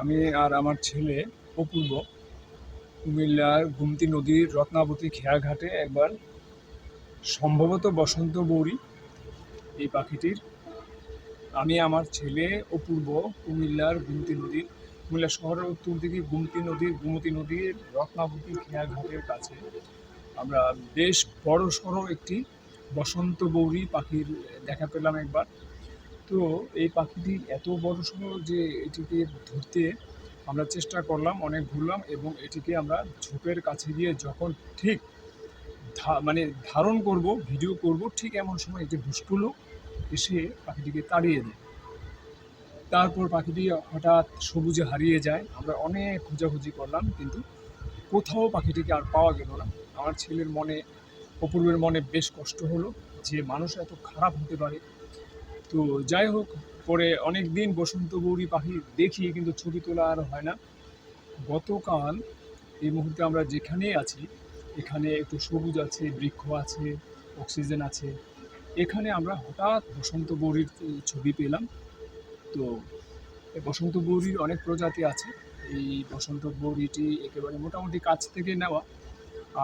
আমি আর আমার ছেলে অপূর্ব। কুমিল্লার গুমতি নদীর রত্নাবতী খেয়াঘাটে একবার সম্ভবত বসন্ত বৌরি এই পাখিটির। আমি আমার ছেলে অপূর্ব কুমিল্লার গুমতি নদীর, কুমিল্লা শহরের উত্তর দিকে গুমতি নদীর গুমতি নদীর রত্নাবতী খেয়াঘাটের কাছে। আমরা বেশ বড় সড়ো একটি বসন্ত বৌরি পাখির দেখা পেলাম একবার। তো এই পাখিটি এত বড় সড়ো যে এটিকে ধরতে আমরা চেষ্টা করলাম, অনেক ঘুরলাম এবং এটিকে আমরা ঝোপের কাছে গিয়ে যখন ঠিক মানে ধারণ করব, ভিডিও করব, ঠিক এমন সময় একটি দুষ্টুলো এসে পাখিটিকে তাড়িয়ে দেয়। তারপর পাখিটি হঠাৎ সবুজে হারিয়ে যায়। আমরা অনেক খোঁজাখুঁজি করলাম, কিন্তু কোথাও পাখিটিকে আর পাওয়া গেল না। আমার ছেলের মনে, অপূর্বের মনে বেশ কষ্ট হলো যে মানুষ এত খারাপ হতে পারে। তো যাই হোক, পরে অনেক দিন বসন্ত গৌরী পাখি দেখি, কিন্তু ছবি তোলা আর হয় না। গতকাল এই মুহূর্তে আমরা যেখানেই আছি, এখানে একটু সবুজ আছে, বৃক্ষ আছে, অক্সিজেন আছে, এখানে আমরা হঠাৎ বসন্ত গৌরীর ছবি পেলাম। তো বসন্ত গৌরীর অনেক প্রজাতি আছে। এই বসন্ত গৌরীটি একেবারে মোটামুটি কাছ থেকে নেওয়া।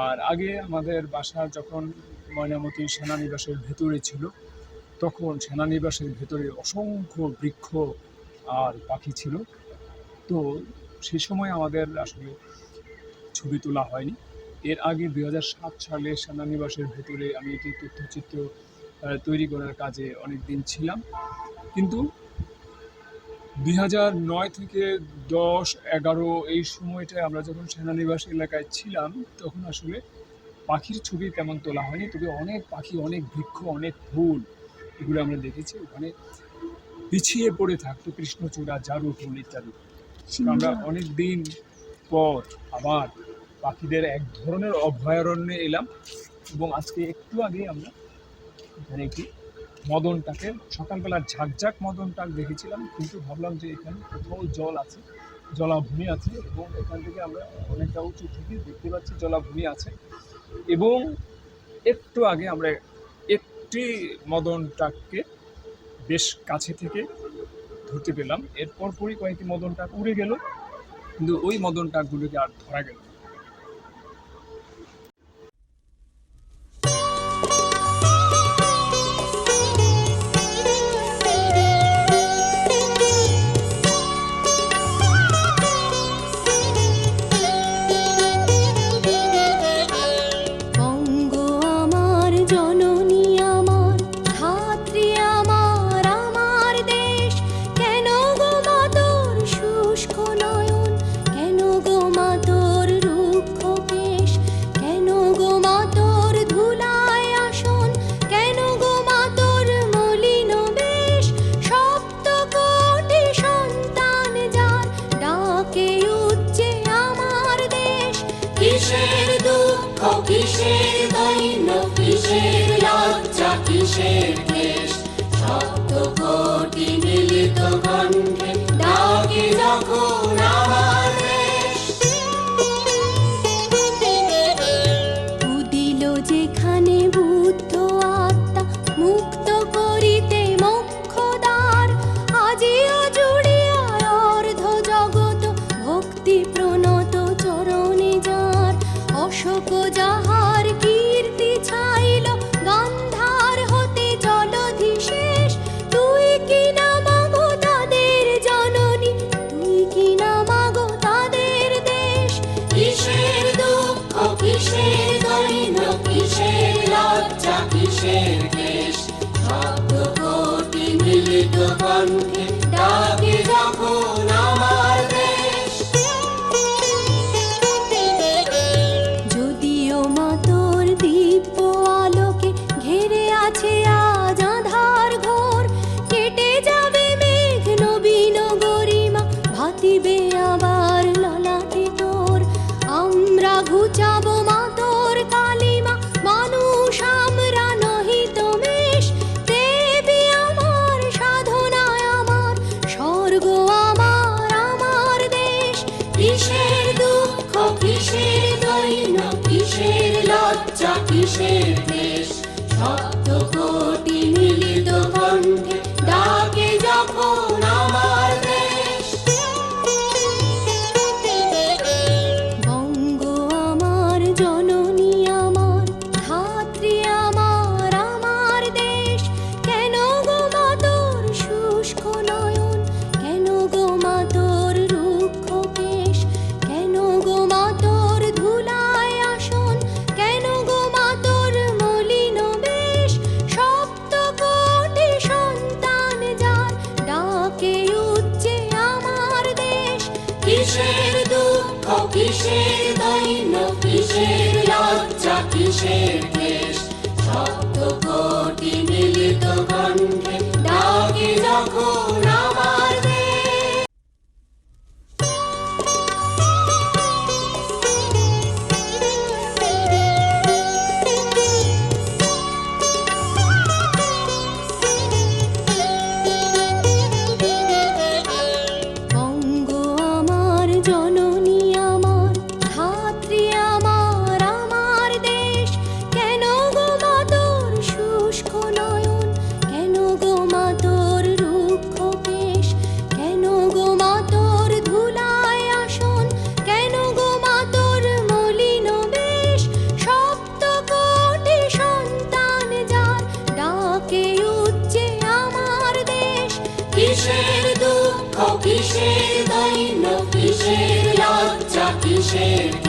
আর আগে আমাদের বাসা যখন ময়নামতি সেনানিবাসের ভেতরে ছিল তখন সেনানিবাসের ভেতরে অসংখ্য বৃক্ষ আর পাখি ছিল। তো সে সময় আমাদের আসলে ছবি তোলা হয়নি। এর আগে দুই হাজার সাত সালে সেনানিবাসের ভেতরে আমি একটি তথ্যচিত্র তৈরি করার কাজে অনেক দিন ছিলাম। কিন্তু দুই নয় থেকে দশ এগারো এই সময়টায় আমরা যখন সেনানিবাস এলাকায় ছিলাম, তখন আসলে পাখির ছবি তেমন তোলা হয়নি। তবে অনেক পাখি, অনেক বৃক্ষ, অনেক ফুল এগুলো আমরা দেখেছি ওখানে পিছিয়ে পড়ে থাকতো কৃষ্ণচূড়া জারু ফুল ইত্যাদি আমরা অনেক দিন পর আবার পাখিদের এক ধরনের অভয়ারণ্যে এলাম এবং আজকে একটু আগে আমরা এখানে একটি মদন টাকের সকালবেলা ঝাকঝাক মদন টাক দেখেছিলাম কিন্তু ভাবলাম যে এখানে কোথাও জল আছে জলাভূমি আছে এবং এখান থেকে আমরা অনেকটা উঁচু থেকে দেখতে পাচ্ছি জলাভূমি আছে। এবং একটু আগে আমরা একটি মদন টাককে বেশ কাছে থেকে ধরতে পেলাম। এরপর পরই কয়েকটি মদন টাক উড়ে গেল। কিন্তু ওই মদন টাকগুলোকে আর ধরা গেল কিসের দৈন্য কিসের লজ্জা কিসের দেশ? শব্দ কোটি মিলিত কণ্ঠে ডাকে যখন কিসের দৈন্য কিসের লজ্জা কিসের দেশ শব্দ কোটি মিলিত কণ্ঠে ডাকে যখন shit.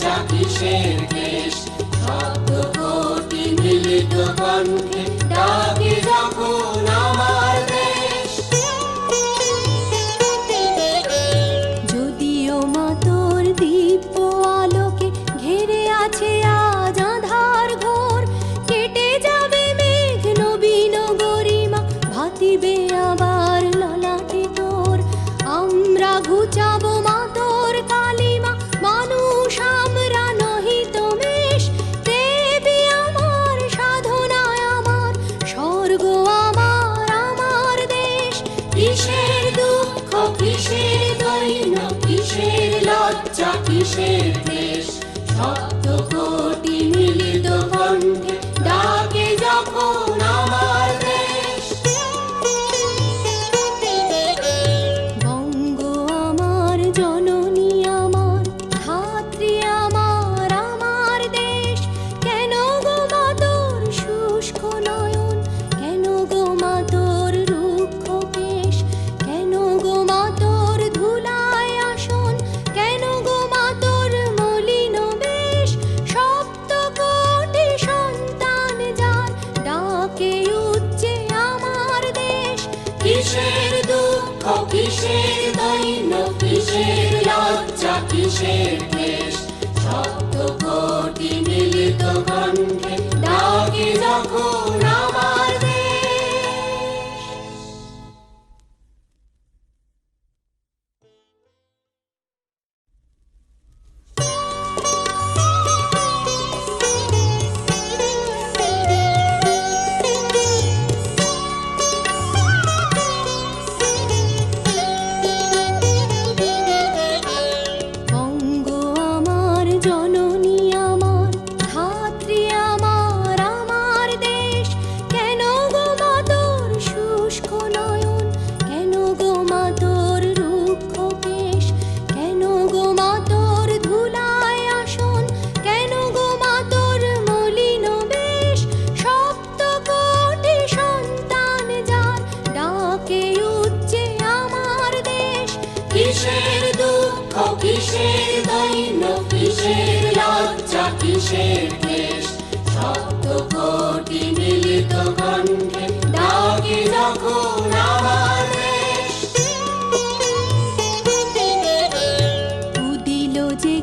বাঁচা কিসের কেশ শব্দ কোটি মিলিত কণ্ঠে ডাকে কিসের দুঃখ কিসের দৈন্য কিসের লজ্জা কিসের দেশ সপ্ত কোটি মিলিত কণ্ঠে ডাকে যখন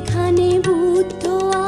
এখানে বুদ্ধ আ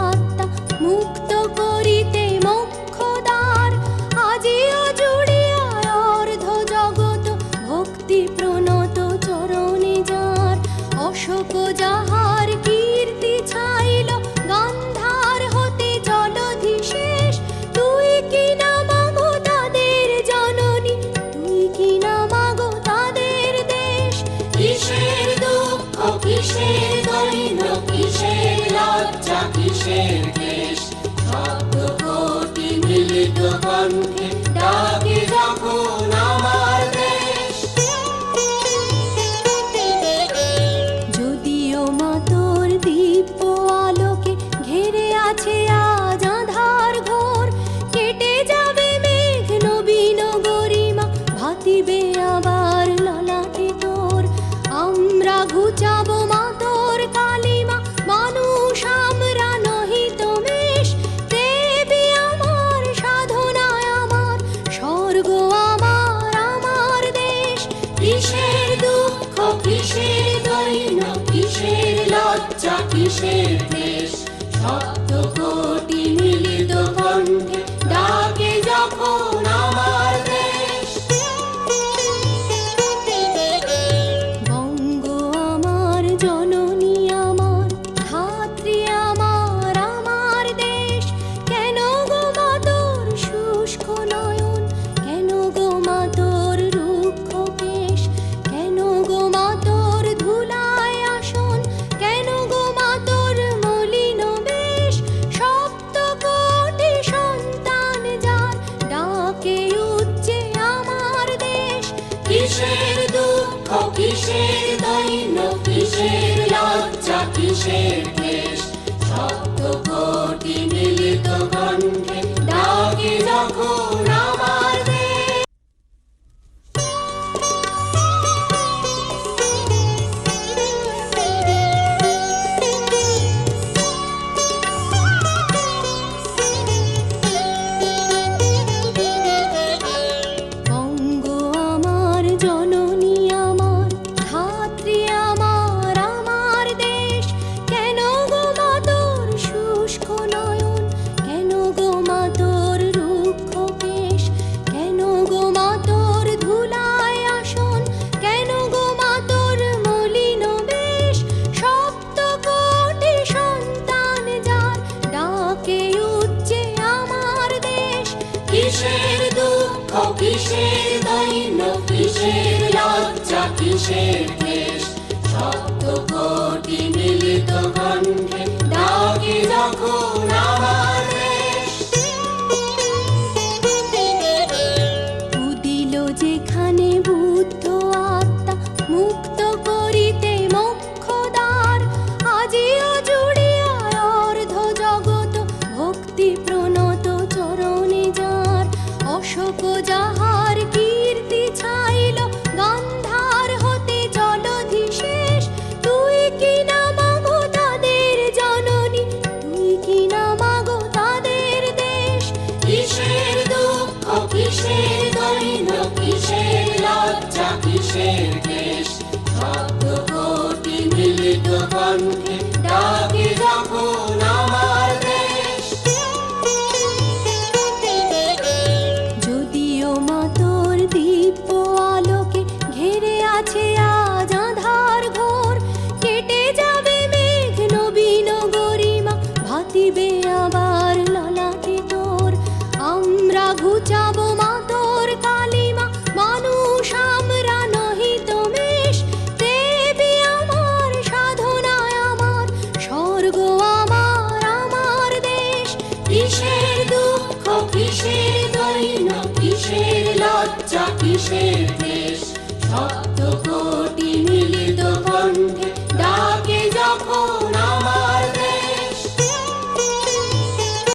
লজ্জা ডাকে লজ্জা